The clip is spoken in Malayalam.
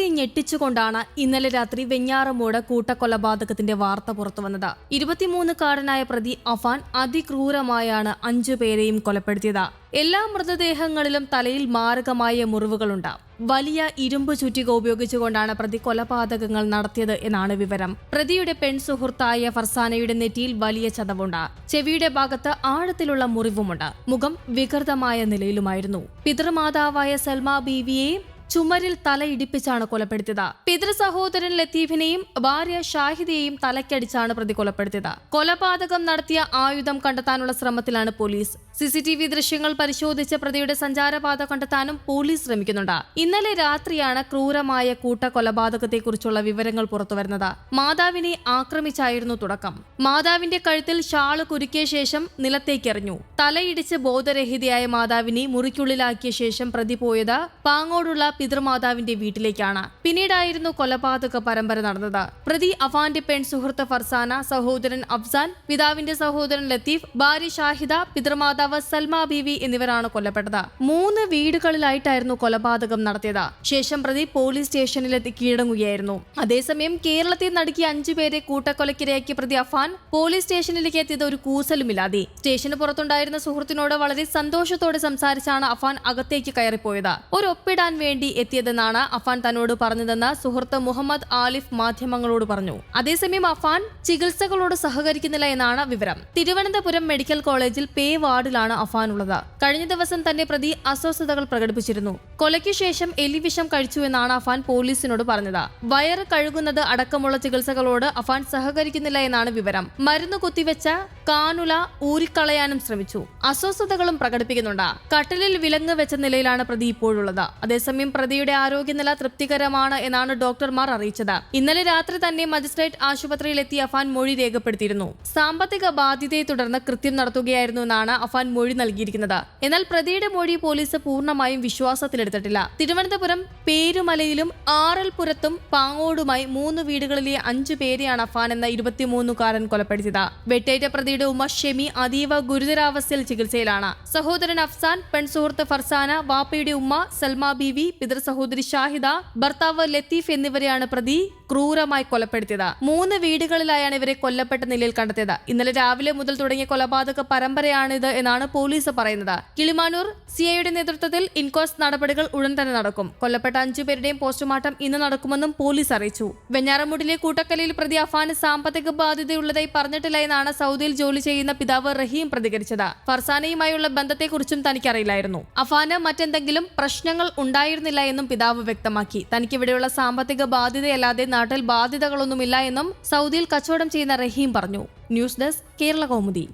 കേരളത്തെ ഞെട്ടിച്ചുകൊണ്ടാണ് ഇന്നലെ രാത്രി വെഞ്ഞാറമൂട് കൂട്ടക്കൊലപാതകത്തിന്റെ വാർത്ത പുറത്തുവന്നത്. ഇരുപത്തിമൂന്നുകാരനായ പ്രതി അഫാൻ അതിക്രൂരമായാണ് അഞ്ചു പേരെയും കൊലപ്പെടുത്തിയത്. എല്ലാ മൃതദേഹങ്ങളിലും തലയിൽ മാരകമായ മുറിവുകളുണ്ട്. വലിയ ഇരുമ്പ് ചുറ്റിക ഉപയോഗിച്ചുകൊണ്ടാണ് പ്രതി കൊലപാതകങ്ങൾ നടത്തിയത് എന്നാണ് വിവരം. പ്രതിയുടെ പെൺസുഹൃത്തായ ഫർസാനയുടെ നെറ്റിയിൽ വലിയ ചതവുണ്ട്. ചെവിയുടെ ഭാഗത്ത് ആഴത്തിലുള്ള മുറിവുമുണ്ട്. മുഖം വികൃതമായ നിലയിലുമായിരുന്നു. പിതൃമാതാവായ സൽമാ ബീവിയെ ചുമരിൽ തലയിടിപ്പിച്ചാണ് കൊലപ്പെടുത്തിയത്. പിതൃ സഹോദരൻ ലത്തീഫിനെയും ഭാര്യ ഷാഹിദയെയും തലക്കടിച്ചാണ് പ്രതി കൊലപ്പെടുത്തിയത്. കൊലപാതകം നടത്തിയ ആയുധം കണ്ടെത്താനുള്ള ശ്രമത്തിലാണ് പോലീസ്. സിസിടിവി ദൃശ്യങ്ങൾ പരിശോധിച്ച് പ്രതിയുടെ സഞ്ചാരപാത കണ്ടെത്താനും പോലീസ് ശ്രമിക്കുന്നുണ്ട്. ഇന്നലെ രാത്രിയാണ് ക്രൂരമായ കൂട്ട കൊലപാതകത്തെക്കുറിച്ചുള്ള വിവരങ്ങൾ പുറത്തുവരുന്നത്. മാതാവിനെ ആക്രമിച്ചായിരുന്നു തുടക്കം. മാതാവിന്റെ കഴുത്തിൽ ഷാൾ കുരുക്കിയ ശേഷം നിലത്തേക്കെറിഞ്ഞു തലയിടിച്ച് ബോധരഹിതയായ മാതാവിനെ മുറിക്കുള്ളിലാക്കിയ ശേഷം പ്രതി പോയത് പാങ്ങോടുള്ള പിതൃമാതാവിന്റെ വീട്ടിലേക്കാണ്. പിന്നീടായിരുന്നു കൊലപാതക പരമ്പര നടന്നത്. പ്രതി അഫാന്റെ പെൺ സുഹൃത്ത് ഫർസാന സഹോദരൻ അഫ്സാൻ പിതാവിന്റെ സഹോദരൻ ലത്തീഫ് ഭാര്യ ഷാഹിദ പിതൃമാതാവ് സൽമ ബിവി എന്നിവരാണ് കൊല്ലപ്പെട്ടത്. മൂന്ന് വീടുകളിലായിട്ടായിരുന്നു കൊലപാതകം നടത്തിയത്. ശേഷം പ്രതി പോലീസ് സ്റ്റേഷനിലെത്തി കീഴടങ്ങുകയായിരുന്നു. അതേസമയം കേരളത്തിൽ നടുക്കിയ അഞ്ചുപേരെ കൂട്ടക്കൊലക്കിരയാക്കിയ പ്രതി അഫാൻ പോലീസ് സ്റ്റേഷനിലേക്ക് എത്തിയത് ഒരു കൂസലുമില്ലാതെ. സ്റ്റേഷന് പുറത്തുണ്ടായിരുന്ന സുഹൃത്തിനോട് വളരെ സന്തോഷത്തോടെ സംസാരിച്ചാണ് അഫാൻ അകത്തേക്ക് കയറിപ്പോയത്. ഒരു ഒപ്പിടാൻ വേണ്ടി എത്തിയതെന്നാണ് അഫാൻ തന്നോട് പറഞ്ഞതെന്ന് സുഹൃത്ത് മുഹമ്മദ് ആലിഫ് മാധ്യമങ്ങളോട് പറഞ്ഞു. അതേസമയം അഫാൻ ചികിത്സകളോട് സഹകരിക്കുന്നില്ല എന്നാണ് വിവരം. തിരുവനന്തപുരം മെഡിക്കൽ കോളേജിൽ പേ വാർഡിലാണ് അഫാൻ ഉള്ളത് കഴിഞ്ഞ ദിവസം തന്റെ പ്രതി അസ്വസ്ഥതകൾ പ്രകടിപ്പിച്ചിരുന്നു. കൊലയ്ക്ക് ശേഷം എലിവിഷം കഴിച്ചു എന്നാണ് അഫാൻ പോലീസിനോട് പറഞ്ഞത്. വയറ് കഴുകുന്നത് അടക്കമുള്ള ചികിത്സകളോട് അഫാൻ സഹകരിക്കുന്നില്ല എന്നാണ് വിവരം. മരുന്ന് കുത്തിവെച്ച കാനുല ഊരിക്കളയാനും ശ്രമിച്ചു. അസ്വസ്ഥതകളും പ്രകടിപ്പിക്കുന്നുണ്ട്. കട്ടലിൽ വിലങ്ങ് വെച്ച നിലയിലാണ് പ്രതി ഇപ്പോഴുള്ളത്. അതേസമയം പ്രതിയുടെ ആരോഗ്യനില തൃപ്തികരമാണ് എന്നാണ് ഡോക്ടർമാർ അറിയിച്ചത്. ഇന്നലെ രാത്രി തന്നെ മജിസ്ട്രേറ്റ് ആശുപത്രിയിൽ എത്തി അഫാൻ മൊഴി രേഖപ്പെടുത്തിയിരുന്നു. സാമ്പത്തിക ബാധ്യതയെ തുടർന്ന് കൃത്യം നടത്തുകയായിരുന്നു എന്നാണ് അഫാൻ മൊഴി നൽകിയിരിക്കുന്നത്. എന്നാൽ പ്രതിയുടെ മൊഴി പോലീസ് പൂർണമായും വിശ്വാസത്തിലെടുത്തിട്ടില്ല. തിരുവനന്തപുരം പേരുമലയിലും ആറൽപുരത്തും പാങ്ങോടുമായി മൂന്ന് വീടുകളിലെ അഞ്ചു പേരെയാണ് അഫാൻ എന്ന ഇരുപത്തിമൂന്നുകാരൻ കൊലപ്പെടുത്തിയത്. വെട്ടേറ്റ പ്രതിയുടെ ഉമ്മ ഷെമി അതീവ ഗുരുതരാവസ്ഥയിൽ ചികിത്സയിലാണ്. സഹോദരൻ അഫ്സാൻ പെൺസുഹൃത്ത് ഫർസാന വാപ്പയുടെ ഉമ്മ സൽമ ബീവി പിതൃ സഹോദരി ഷാഹിദ ഭർത്താവ് ലത്തീഫ് എന്നിവരെയാണ് പ്രതി ക്രൂരമായി കൊലപ്പെടുത്തിയത്. മൂന്ന് വീടുകളിലായാണ് ഇവരെ കൊല്ലപ്പെട്ട നിലയിൽ കണ്ടെത്തിയത്. ഇന്നലെ രാവിലെ മുതൽ തുടങ്ങിയ കൊലപാതക പരമ്പരയാണിത് എന്നാണ് പോലീസ് പറയുന്നത്. കിളിമാനൂർ സിഐയുടെ നേതൃത്വത്തിൽ ഇൻക്വസ്റ്റ് നടപടികൾ ഉടൻ തന്നെ നടക്കും. കൊല്ലപ്പെട്ട അഞ്ചു പേരുടെയും പോസ്റ്റ്മോർട്ടം ഇന്ന് നടക്കുമെന്നും പോലീസ് അറിയിച്ചു. വെഞ്ഞാറമൂട്ടിലെ കൂട്ടക്കലയിൽ പ്രതി അഫാന് സാമ്പത്തിക ബാധ്യതയുള്ളതായി പറഞ്ഞിട്ടില്ല എന്നാണ് സൗദിയിൽ ജോലി ചെയ്യുന്ന പിതാവ് റഹീം പ്രതികരിച്ചത്. ഫർസാനയുമായുള്ള ബന്ധത്തെക്കുറിച്ചും തനിക്കറിയില്ലായിരുന്നു. അഫാന് മറ്റെന്തെങ്കിലും പ്രശ്നങ്ങൾ ഉണ്ടായിരുന്നില്ല എന്നും പിതാവ് വ്യക്തമാക്കി. തനിക്കിവിടെയുള്ള സാമ്പത്തിക ബാധ്യതയല്ലാതെ നാട്ടിൽ ബാധ്യതകളൊന്നുമില്ല എന്നും സൗദിയിൽ കച്ചവടം ചെയ്യുന്ന റഹീം പറഞ്ഞു. News desk Kerala Kaumudi.